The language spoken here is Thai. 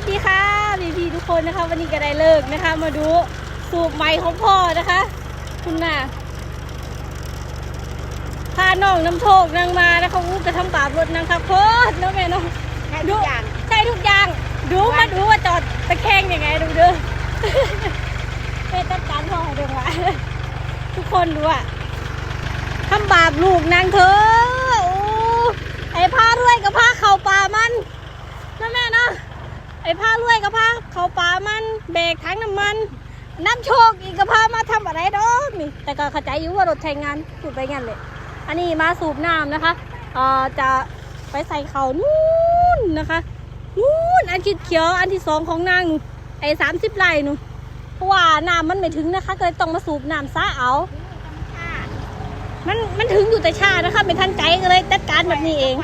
วัสดีค่ะพี่พี่ๆทุกคนนะคะ วันนี้ก็ได้เลิกนะคะ มาดูสูบไม้ของพ่อนะคะ คุณน่ะพาน้องน้ำโชคนางมานะคะอู้กระทำบาปรถนางค่ะโคตรเนาะแม่เนาะใช่ทุกอย่างใช่ทุกอย่าง ดูมาดูว่าจอดตะแคงยังไงดูเด้อเป็นจัดการพ่อให้เด้อวะทุกคนดูอะทำบาปลูกนางเธอโอ้ไอ้ผ้ารวยกับผ้าเข่าป่ามันนะแม่เนาะไอ้ผ้ารวยกับผ้าเข่าป่ามันเบรกทั้งน้ำมันน้ำโชคอีกกับผ้ามาทำอะไรดอกนี่แต่ก็เข้าใจอยู่ว่ารถใช้งานพูดไปงั้นเลยอันนี้มาสูบน้ำนะคะเอ่อจะไปใส่เขานู่นนะคะนู่นอันเขียวอันที่สองของนางไอ้สามสิบไร่นู่นเพราะว่าน้ำมันไม่ถึงนะคะก็เลยต้องมาสูบน้ำซะเอามันมันถึงอยู่แต่ชานะคะไม่ทันใจก็เลยจัดการแบบนี้เอง